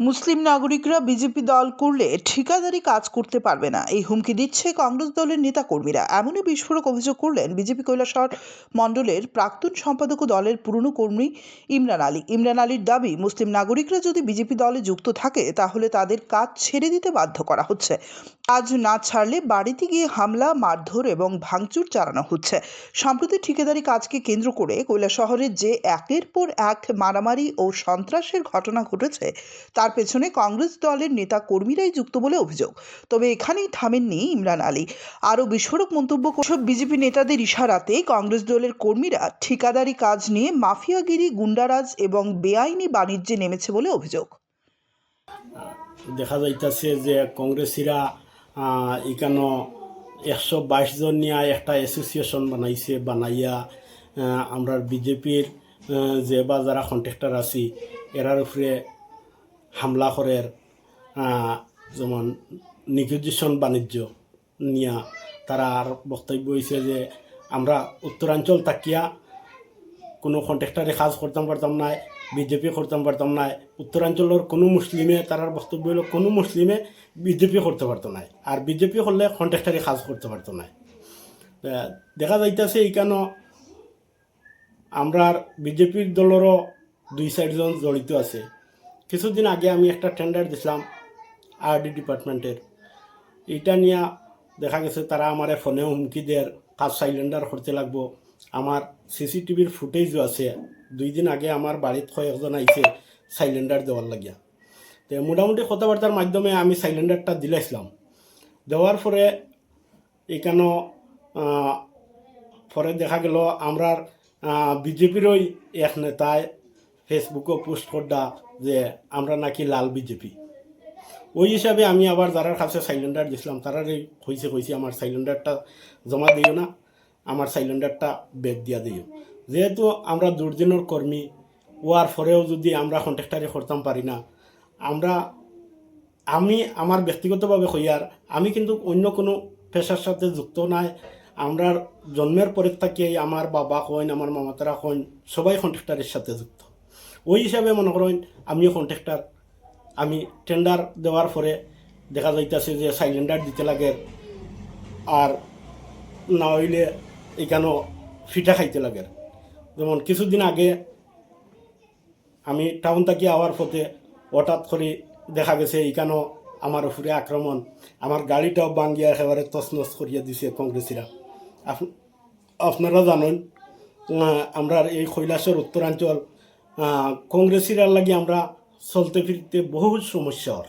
মুসলিম নাগরিকরা বিজেপি দল করলে ঠিকাদারি কাজ করতে পারবে না। এই হুমকি দিচ্ছে কংগ্রেস দলের নেতাকর্মীরা। এমনই বিস্ফোরক অভিযোগ করলেন বিজেপি কৈলাসহর মণ্ডলের প্রাক্তন সম্পাদক দলের পুরনো কর্মী ইমরান আলী। ইমরান আলীর দাবি, মুসলিম নাগরিকরা যদি বিজেপি দলে যুক্ত থাকে, তাহলে তাদের কাজ ছেড়ে দিতে বাধ্য করা হচ্ছে। কাজ না ছাড়লে বাড়িতে গিয়ে হামলা, মারধর এবং ভাঙচুর চালানো হচ্ছে। সম্প্রতি ঠিকাদারি কাজকে কেন্দ্র করে কৈলাসহরের যে একের পর এক মারামারি ও সন্ত্রাসের ঘটনা ঘটেছে, তার পেছনে কংগ্রেস দলের নেতা কর্মীরাই যুক্ত বলে অভিযোগ। তবে এখানেই থামেননি ইমরান আলী। আরও বিস্ফোরক মন্তব্য করছে বিজেপি নেতাদের ইশারাতে কংগ্রেস দলের কর্মীরা ঠিকাদারি কাজ নিয়ে মাফিয়াগিরি, গুন্ডারাজ এবং বেআইনি বাণিজ্যে নেমেছে বলে অভিযোগ। দেখা যাইতেছে যে কংগ্রেসিরা এখানো একশো বাইশ জন নিয়ে একটা অ্যাসোসিয়েশন বানাইছে, বানাইয়া আমরা বিজেপির যে বা যারা কন্ট্রাক্টর আছি, এরার উপরে হামলা করের যেমন নিকুজিশন বাণিজ্য নিয়া তারা আর বক্তব্য হয়েছে যে আমরা উত্তরাঞ্চল তাকিয়া কোনো কন্ট্রাক্টারে কাজ করতাম পারতাম না বিজেপি করতাম পারতাম না উত্তরাঞ্চলের কোনো মুসলিমে তার বক্তব্য হলো কোনো মুসলিমে বিজেপি করতে পারতো না আর বিজেপি করলে কন্ট্রাক্টারে কাজ করতে পারতো না দেখা যাইতেছে এইখানে আমরা বিজেপির দলেরও দুই চারজন জড়িত আছে। কিছুদিন আগে আমি একটা টেন্ডার দিছিলাম আরডি ডিপার্টমেন্টের এইটা নিয়ে দেখা গেছে তারা আমার ফোনে হুমকি দেয় কাজ সাইলেন্ডার করতে লাগবো। আমার সিসিটিভির ফুটেজও আছে। দুই দিন আগে আমার বাড়িত কয়েকজন আইছে সাইলেন্ডার দেওয়ার লাগিয়া। তো মোটামুটি কথাবার্তার মাধ্যমে আমি সাইলেন্ডারটা দিলাইছিলাম। দেওয়ার পরে এখানে পরে দেখা গেল আমরার বিজেপিরই এক নেতায় ফেসবুকে পোস্ট করডা যে আমরা নাকি লাল বিজেপি। ওই হিসাবে আমি আবার যারার কাছে সাইলেন্ডার দিছিলাম, তারারই কইছে কইছে, আমার সাইলেন্ডারটা জমা দিও না, আমার সাইলেন্ডারটা বেগ দিয়া দিও। যেহেতু আমরা দুর্দিনের কর্মী, ওয়ার পরেও যদি আমরা কন্ট্রাক্টারে করতাম পারি না, আমরা, আমি আমার ব্যক্তিগতভাবে হইয়ার আমি কিন্তু অন্য কোনো পেশার সাথে যুক্ত নাই আমরা জন্মের পরের থেকে আমার বাবা কইন, আমার মামাতারা কইন, সবাই কন্ট্রাক্টারের সাথে যুক্ত। ওই হিসাবে মনে করেন আমিও কন্ট্রাক্টার আমি টেন্ডার দেওয়ার পরে দেখা যাইতেছে যে সাইলেন্ডার দিতে লাগে আর না হইলে এখানেও ফিটা খাইতে লাগে। যেমন কিছুদিন আগে আমি টাউন থাকি আওয়ার পথে হঠাৎ করে দেখা গেছে এখানেও আমার উপরে আক্রমণ, আমার গাড়িটাও বাঙ্গিয়া একেবারে তছনছ করিয়া দিছে কংগ্রেসিরা। আপ- আপনারা জানেন আমরা এই কৈলাসের উত্তরাঞ্চল কংগ্রেসিরার লাগি আমরা চলতে ফিরতে বহু সমস্যা হর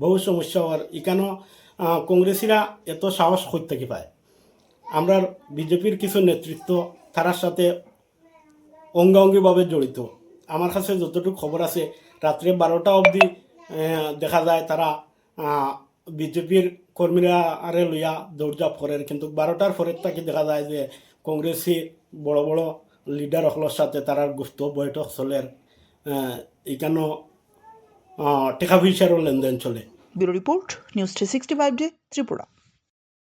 বহু সমস্যা এখানেও আহ, কংগ্রেসিরা এত সাহস করতে থেকে পায়? আমরা বিজেপির কিছু নেতৃত্ব তারার সাথে অঙ্গাঙ্গিভাবে জড়িত। আমার কাছে যতটুকু খবর আছে রাত্রে বারোটা অবধি দেখা যায় তারা বিজেপির কর্মীরা আরে লইয়া দৌড়ঝাঁপ করেন। কিন্তু বারোটার পরের তাকে দেখা যায় যে কংগ্রেসি বড় বড় লিডার সকলের সাথে তারার গুপ্ত বৈঠক চলে এখানেও টেকা পয়সারও লেনদেন চলে। Bureau report News Three Sixty Five Day Tripura